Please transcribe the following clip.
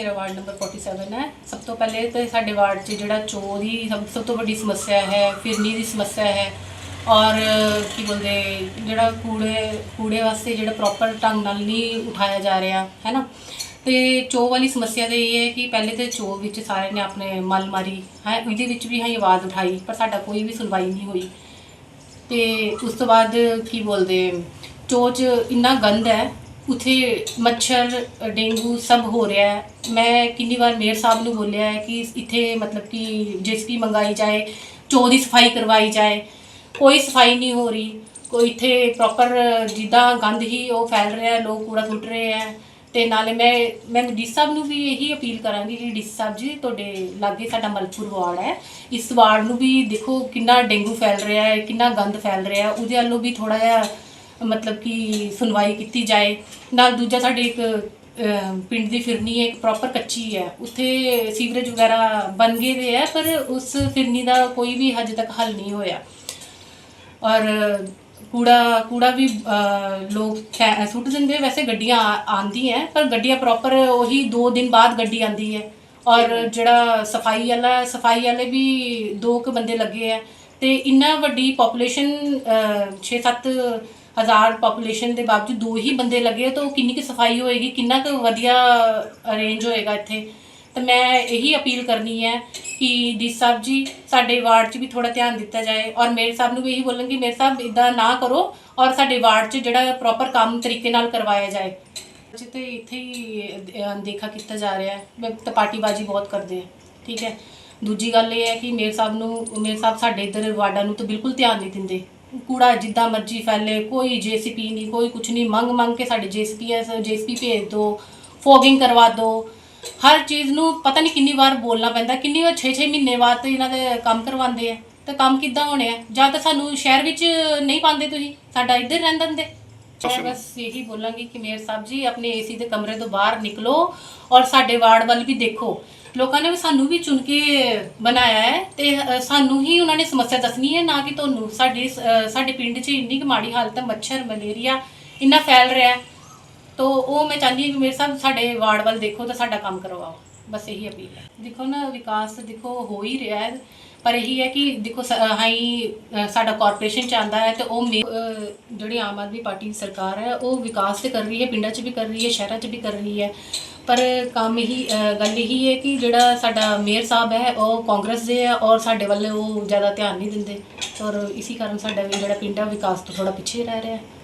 ਮੇਰਾ ward number 47 ਹੈ। ਸਭ ਤੋਂ ਪਹਿਲੇ ਤੇ ਸਾਡੇ ਵਾਰਡ 'ਚ ਜਿਹੜਾ ਚੋਰ ਦੀ ਸਭ ਸਭ ਤੋਂ ਵੱਡੀ ਸਮੱਸਿਆ ਹੈ, ਫਿਰਨੀ ਦੀ ਸਮੱਸਿਆ ਹੈ ਔਰ ਕੀ ਬੋਲਦੇ, ਜਿਹੜਾ ਕੂੜੇ ਕੂੜੇ ਵਾਸਤੇ ਜਿਹੜਾ ਪ੍ਰੋਪਰ ਢੰਗ ਨਾਲ ਨਹੀਂ ਉਠਾਇਆ ਜਾ ਰਿਹਾ, ਹੈ ਨਾ? ਤੇ ਚੋ ਵਾਲੀ ਸਮੱਸਿਆ ਤੇ ਇਹ ਹੈ ਕਿ ਪਹਿਲੇ ਤੇ ਚੋ ਵਿੱਚ ਸਾਰਿਆਂ ਨੇ ਆਪਣੇ ਮਲ ਮਾਰੀ, ਹੈ? ਇਹਦੇ ਵਿੱਚ ਵੀ ਅਸੀਂ ਆਵਾਜ਼ ਉਠਾਈ, ਪਰ ਸਾਡਾ ਕੋਈ ਵੀ ਸੁਣਵਾਈ ਨਹੀਂ ਹੋਈ। ਤੇ ਉਸ ਤੋਂ ਬਾਅਦ ਕੀ ਬੋਲਦੇ ਚੋਚ ਇੰਨਾ ਗੰਦ ਹੈ ਉਥੇ ਮੱਛਰ, ਡੇਂਗੂ ਸਭ ਹੋ ਰਿਹਾ ਹੈ। ਮੈਂ ਕਿੰਨੀ ਵਾਰ ਮੇਅਰ ਸਾਹਿਬ ਨੂੰ ਬੋਲਿਆ ਹੈ ਕਿ ਇੱਥੇ ਮਤਲਬ ਕਿ ਜੇਸੀਪੀ ਮੰਗਾਈ ਜਾਏ ਚੋ ਦੀ ਸਫ਼ਾਈ ਕਰਵਾਈ ਜਾਏ, ਕੋਈ ਸਫ਼ਾਈ ਨਹੀਂ ਹੋ ਰਹੀ। ਕੋਈ ਇੱਥੇ ਪ੍ਰੋਪਰ ਜਿੱਦਾਂ ਗੰਦ ਹੀ ਉਹ ਫੈਲ ਰਿਹਾ ਲੋਕ ਕੂੜਾ ਸੁੱਟ ਰਹੇ ਹੈ। ਤੇ ਨਾਲੇ ਮੈਂ ਮੈਂ ਡੀ ਸਾਹਿਬ ਨੂੰ ਵੀ ਇਹੀ ਅਪੀਲ ਕਰਾਂਗੀ ਕਿ ਡੀ ਸਾਹਿਬ ਜੀ, ਤੁਹਾਡੇ ਲਾਗੇ ਸਾਡਾ ਮਲਪੁਰ ਵਾਰਡ ਹੈ। ਇਸ ਵਾਰਡ ਨੂੰ ਵੀ ਦੇਖੋ ਕਿੰਨਾ ਡੇਂਗੂ ਫੈਲ ਰਿਹਾ ਹੈ, ਕਿੰਨਾ ਗੰਦ ਫੈਲ ਰਿਹਾ ਹੈ। ਉਹਦੇ ਵੱਲੋਂ ਵੀ ਥੋੜਾ ਜਿਹਾ ਮਤਲਬ ਕਿ ਸੁਣਵਾਈ ਕੀਤੀ ਜਾਏ। ਨਾਲ ਦੂਜਾ ਸਾਡੇ ਇੱਕ ਅਹ, ਪਿੰਡ ਦੀ ਫਿਰਨੀ ਹੈ ਇੱਕ ਪ੍ਰੋਪਰ ਕੱਚੀ ਹੈ। ਉੱਥੇ ਸੀਵਰੇਜ ਵਗੈਰਾ ਬਣ ਗਏ ਦੇ ਹੈ ਪਰ ਉਸ ਫਿਰਨੀ ਦਾ ਕੋਈ ਵੀ ਹਜੇ ਤੱਕ ਹੱਲ ਨਹੀਂ ਹੋਇਆ। ਔਰ ਕੂੜਾ ਕੂੜਾ ਵੀ ਅਹ, ਲੋਕ ਖੈ- ਸੁੱਟ ਦਿੰਦੇ ਵੈਸੇ ਗੱਡੀਆਂ ਆ- ਆਉਂਦੀਆਂ ਪਰ ਗੱਡੀਆਂ ਪ੍ਰੋਪਰ ਉਹੀ 2 ਦਿਨ ਬਾਅਦ ਗੱਡੀ ਆਂਦੀ ਹੈ। ਔਰ ਜਿਹੜਾ ਸਫ਼ਾਈ ਵਾਲਾ ਸਫ਼ਾਈ ਵਾਲੇ ਵੀ ਦੋ ਕੁ ਬੰਦੇ ਲੱਗੇ ਆ। ਤੇ ਇੰਨਾ ਵੱਡੀ ਪੋਪੂਲੇਸ਼ਨ 6-7 ਹਜ਼ਾਰ ਪੋਪੂਲੇਸ਼ਨ ਦੇ ਬਾਵਜੂਦ ਦੋ ਹੀ ਬੰਦੇ ਲੱਗੇ ਤਾਂ ਉਹ ਕਿੰਨੀ ਕੁ ਸਫ਼ਾਈ ਹੋਏਗੀ, ਕਿੰਨਾ ਕੁ ਵਧੀਆ ਅਰੇਂਜ ਹੋਏਗਾ ਇੱਥੇ? ਤਾਂ ਮੈਂ ਇਹੀ ਅਪੀਲ ਕਰਨੀ ਹੈ ਕਿ ਡੀ ਸਾਹਿਬ ਜੀ, ਸਾਡੇ ਵਾਰਡ 'ਚ ਵੀ ਥੋੜਾ ਧਿਆਨ ਦਿੱਤਾ ਜਾਏ ਔਰ ਮੇਰੇ ਸਾਹਿਬ ਨੂੰ ਵੀ ਇਹੀ ਬੋਲਾਂਗੀ ਮੇਰੇ ਸਾਹਿਬ ਇਦਾਂ ਨਾ ਕਰੋ ਔਰ ਸਾਡੇ ਵਾਰਡ 'ਚ ਜਿਹੜਾ ਪ੍ਰੋਪਰ ਕੰਮ ਤਰੀਕੇ ਨਾਲ ਕਰਵਾਇਆ ਜਾਏ। ਅੱਜ ਤੇ ਇੱਥੇ ਹੀ ਅਨਦੇਖਾ ਕੀਤਾ ਜਾ ਰਿਹਾ ਹੈ। ਮੈਂ ਤਾਂ ਪਾਰਟੀਬਾਜ਼ੀ ਬਹੁਤ ਕਰਦੇ ਆ ਠੀਕ ਹੈ? ਦੂਜੀ ਗੱਲ ਇਹ ਹੈ ਕਿ ਮੇਰੇ ਸਾਹਿਬ ਨੂੰ, ਮੇਰੇ ਸਾਹਿਬ ਸਾਡੇ ਇੱਧਰ ਵਾਰਡਾਂ ਨੂੰ ਤਾਂ ਬਿਲਕੁਲ ਧਿਆਨ ਨਹੀਂ ਦਿੰਦੇ। ਕੂੜਾ ਜਿੱਦਾਂ ਮਰਜ਼ੀ ਫੈਲੇ, ਕੋਈ ਜੀਸੀਪੀ ਨਹੀਂ ਕੋਈ ਕੁਝ ਨਹੀਂ ਮੰਗ ਮੰਗ ਕੇ ਸਾਡੇ ਜੀਸੀਪੀਐਸ ਜੀਸੀਪੀ ਭੇਜ ਦਿਓ ਫੋਗਿੰਗ ਕਰਵਾ ਦਿਓ ਹਰ ਚੀਜ਼ ਨੂੰ ਪਤਾ ਨਹੀਂ ਕਿੰਨੀ ਵਾਰ ਬੋਲਣਾ ਪੈਂਦਾ, ਕਿੰਨੀ ਵਾਰ 6-6 ਮਹੀਨੇ ਬਾਅਦ ਤੇ ਇਹਨਾਂ ਦੇ ਕੰਮ ਕਰਵਾਉਂਦੇ ਆ। ਤਾਂ ਕੰਮ ਕਿੱਦਾਂ ਹੋਣੇ ਆ? ਜਾਂ ਤਾਂ ਸਾਨੂੰ ਸ਼ਹਿਰ ਵਿੱਚ ਨਹੀਂ ਪਾਉਂਦੇ ਤੁਸੀਂ, ਸਾਡਾ ਇੱਧਰ ਰਹਿਣ ਦਿੰਦੇ ਮੈਂ ਬਸ ਇਹੀ ਬੋਲਾਂਗੀ ਕਿ ਮੇਰ ਸਾਹਿਬ ਜੀ ਆਪਣੇ ਏਸੀ ਦੇ ਕਮਰੇ ਤੋਂ ਬਾਹਰ ਨਿਕਲੋ ਔਰ ਸਾਡੇ ਵਾਰਡ ਵੱਲ ਵੀ ਦੇਖੋ। ਲੋਕਾਂ ਨੇ ਵੀ ਸਾਨੂੰ ਵੀ ਚੁਣ ਕੇ ਬਣਾਇਆ ਹੈ ਤੇ ਸਾਨੂੰ ਹੀ ਉਹਨਾਂ ਨੇ ਸਮੱਸਿਆ ਦੱਸਣੀ ਹੈ ਨਾ ਕਿ ਤੁਹਾਨੂੰ ਸਾਡੇ ਸਾਡੇ ਪਿੰਡ 'ਚ ਇੰਨੀ ਕੁ ਮਾੜੀ ਹਾਲਤ ਹੈ ਮੱਛਰ ਮਲੇਰੀਆ ਇੰਨਾ ਫੈਲ ਰਿਹਾ ਹੈ। ਤੋ ਉਹ ਮੈਂ ਚਾਹੁੰਦੀ ਹਾਂ ਕਿ ਮੇਰੇ ਸਾਹਿਬ ਸਾਡੇ ਵਾਰਡ ਵੱਲ ਦੇਖੋ ਤੇ ਸਾਡਾ ਕੰਮ ਕਰਵਾਓ। ਬਸ ਇਹੀ ਅਪੀਲ ਹੈ। ਦੇਖੋ ਨਾ ਵਿਕਾਸ ਦੇਖੋ ਹੋ ਹੀ ਰਿਹਾ ਹੈ। ਪਰ ਇਹੀ ਹੈ ਕਿ ਦੇਖੋ ਸ- ਹਾਈ ਸਾਡਾ ਕਾਰਪੋਰੇਸ਼ਨ ਚ ਆਂਦਾ ਹੈ ਤੇ ਉਹ ਮੇ- ਜਿਹੜੀ ਆਮ ਆਦਮੀ ਪਾਰਟੀ ਦੀ ਸਰਕਾਰ ਹੈ, ਉਹ ਵਿਕਾਸ ਤੇ ਕਰ ਰਹੀ ਹੈ, ਪਿੰਡਾਂ 'ਚ ਵੀ ਕਰ ਰਹੀ ਹੈ, ਸ਼ਹਿਰਾਂ 'ਚ ਵੀ ਕਰ ਰਹੀ ਹੈ। ਪਰ ਕੰਮ ਇਹੀ ਗੱਲ ਇਹੀ ਹੈ ਕਿ ਜਿਹੜਾ ਸਾਡਾ ਮੇਅਰ ਸਾਹਿਬ ਹੈ, ਉਹ ਕਾਂਗਰਸ ਦੇ ਹੈ ਔਰ ਸਾਡੇ ਵੱਲ ਉਹ ਜ਼ਿਆਦਾ ਧਿਆਨ ਨਹੀਂ ਦਿੰਦੇ। ਔਰ ਇਸੇ ਕਾਰਨ ਸਾਡਾ ਜਿਹੜਾ ਪਿੰਡ ਹੈ ਵਿਕਾਸ ਤੋਂ ਥੋੜਾ ਪਿੱਛੇ ਰਹਿ ਰਿਹਾ ਹੈ।